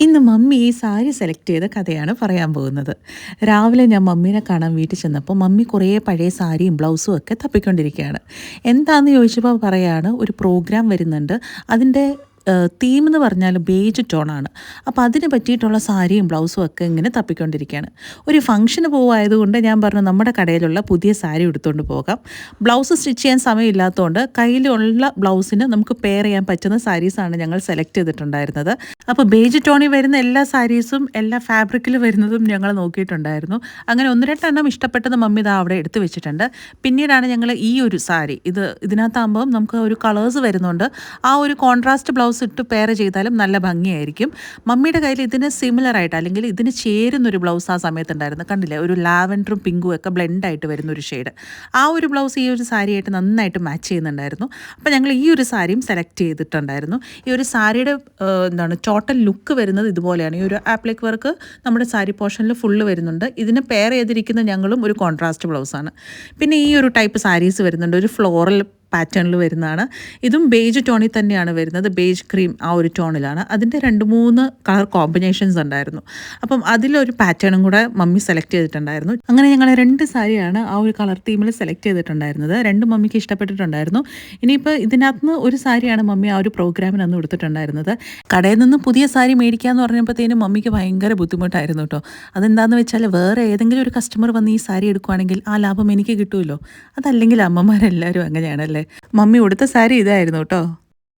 ഇന്ന് മമ്മി ഈ സാരി സെലക്ട് ചെയ്ത കഥയാണ് പറയാൻ പോകുന്നത്. രാവിലെ ഞാൻ മമ്മീനെ കാണാൻ വീട്ടിൽ ചെന്നപ്പോൾ മമ്മി കുറേ പഴയ സാരിയും ബ്ലൗസും ഒക്കെ തപ്പിക്കൊണ്ടിരിക്കുകയാണ്. എന്താണെന്ന് ചോദിച്ചപ്പോൾ പറയാണ് ഒരു പ്രോഗ്രാം വരുന്നുണ്ട്. അതിന്റെ തീം എന്ന് പറഞ്ഞാൽ ബേജ് ടോണാണ്. അപ്പോൾ അതിന് പറ്റിയിട്ടുള്ള സാരിയും ബ്ലൗസും ഒക്കെ ഇങ്ങനെ തപ്പിക്കൊണ്ടിരിക്കുകയാണ് ഒരു ഫംഗ്ഷന് പോവായതുകൊണ്ട് ഞാൻ പറഞ്ഞു നമ്മുടെ കടയിലുള്ള പുതിയ സാരി എടുത്തുകൊണ്ട് പോകാം. ബ്ലൗസ് സ്റ്റിച്ച് ചെയ്യാൻ സമയമില്ലാത്തതുകൊണ്ട് കയ്യിലുള്ള ബ്ലൗസിന് നമുക്ക് പെയർ ചെയ്യാൻ പറ്റുന്ന സാരീസാണ് ഞങ്ങൾ സെലക്ട് ചെയ്തിട്ടുണ്ടായിരുന്നത്. അപ്പോൾ ബേജ് ടോണിൽ വരുന്ന എല്ലാ സാരീസും എല്ലാ ഫാബ്രിക്കിൽ വരുന്നതും ഞങ്ങൾ നോക്കിയിട്ടുണ്ടായിരുന്നു. അങ്ങനെ ഒന്ന് രണ്ടെണ്ണം ഇഷ്ടപ്പെട്ടത് മമ്മി ഇതാ അവിടെ എടുത്തു വെച്ചിട്ടുണ്ട്. പിന്നീടാണ് ഞങ്ങൾ ഈ ഒരു സാരി ഇത് ഇതിനകത്താകുമ്പോൾ നമുക്ക് ഒരു കളേഴ്സ് വരുന്നുണ്ട്. ആ ഒരു കോൺട്രാസ്റ്റ് ബ്ലൗസ് ഇട്ട് പെയർ ചെയ്താലും നല്ല ഭംഗിയായിരിക്കും. മമ്മിയുടെ കയ്യിൽ ഇതിന് സിമിലർ ആയിട്ട് അല്ലെങ്കിൽ ഇതിന് ചേരുന്നൊരു ബ്ലൗസ് ആ സമയത്ത് ഉണ്ടായിരുന്നു കണ്ടില്ലേ? ഒരു ലാവൻഡറും പിങ്കും ഒക്കെ ബ്ലെൻഡായിട്ട് വരുന്ന ഒരു ഷെയ്ഡ് ആ ഒരു ബ്ലൗസ് ഈ ഒരു സാരിയായിട്ട് നന്നായിട്ട് മാച്ച് ചെയ്യുന്നുണ്ടായിരുന്നു. അപ്പോൾ ഞങ്ങൾ ഈ ഒരു സാരിയും സെലക്ട് ചെയ്തിട്ടുണ്ടായിരുന്നു. ഈ ഒരു സാരിയുടെ എന്താണ് ടോട്ടൽ ലുക്ക് വരുന്നത് ഇതുപോലെയാണ്. ഈ ഒരു ആപ്ലിക് വർക്ക് നമ്മുടെ സാരി പോർഷനിൽ ഫുള്ള് വരുന്നുണ്ട്. ഇതിന് പെയർ ചെയ്തിരിക്കുന്ന ഞങ്ങളും ഒരു കോൺട്രാസ്റ്റ് ബ്ലൗസാണ് പിന്നെ ഈ ഒരു ടൈപ്പ് സാരീസ് വരുന്നുണ്ട്. ഒരു ഫ്ലോറൽ പാറ്റേണിൽ വരുന്നതാണ്. ഇതും ബേജ് ടോണിൽ തന്നെയാണ് വരുന്നത്. ബേജ് ക്രീം ആ ഒരു ടോണിലാണ്. അതിന്റെ രണ്ട് മൂന്ന് കളർ കോമ്പിനേഷൻസ് ഉണ്ടായിരുന്നു. അപ്പം അതിലൊരു പാറ്റേണും കൂടെ മമ്മി സെലക്ട് ചെയ്തിട്ടുണ്ടായിരുന്നു. അങ്ങനെ ഞങ്ങൾ രണ്ട് സാരിയാണ് ആ ഒരു കളർ തീമിൽ സെലക്ട് ചെയ്തിട്ടുണ്ടായിരുന്നത്. രണ്ട് മമ്മിക്ക് ഇഷ്ടപ്പെട്ടിട്ടുണ്ടായിരുന്നു. ഇനിയിപ്പോൾ ഇതിനകത്ത് ഒരു സാരിയാണ് മമ്മി ആ ഒരു പ്രോഗ്രാമിന് അന്ന് എടുത്തിട്ടുണ്ടായിരുന്നത് കടയിൽ നിന്ന് പുതിയ സാരി മേടിക്കാമെന്ന് പറഞ്ഞപ്പോഴത്തേനും മമ്മിക്ക് ഭയങ്കര ബുദ്ധിമുട്ടായിരുന്നു കേട്ടോ. അതെന്താന്ന് വെച്ചാൽ വേറെ ഏതെങ്കിലും ഒരു കസ്റ്റമർ വന്ന് ഈ സാരി എടുക്കുവാണെങ്കിൽ ആ ലാഭം എനിക്ക് കിട്ടുമല്ലോ. അതല്ലെങ്കിൽ അമ്മമാരെല്ലാവരും അങ്ങനെയാണല്ലേ? മമ്മി ഉടുത്ത സാരി ഇതായിരുന്നു കേട്ടോ.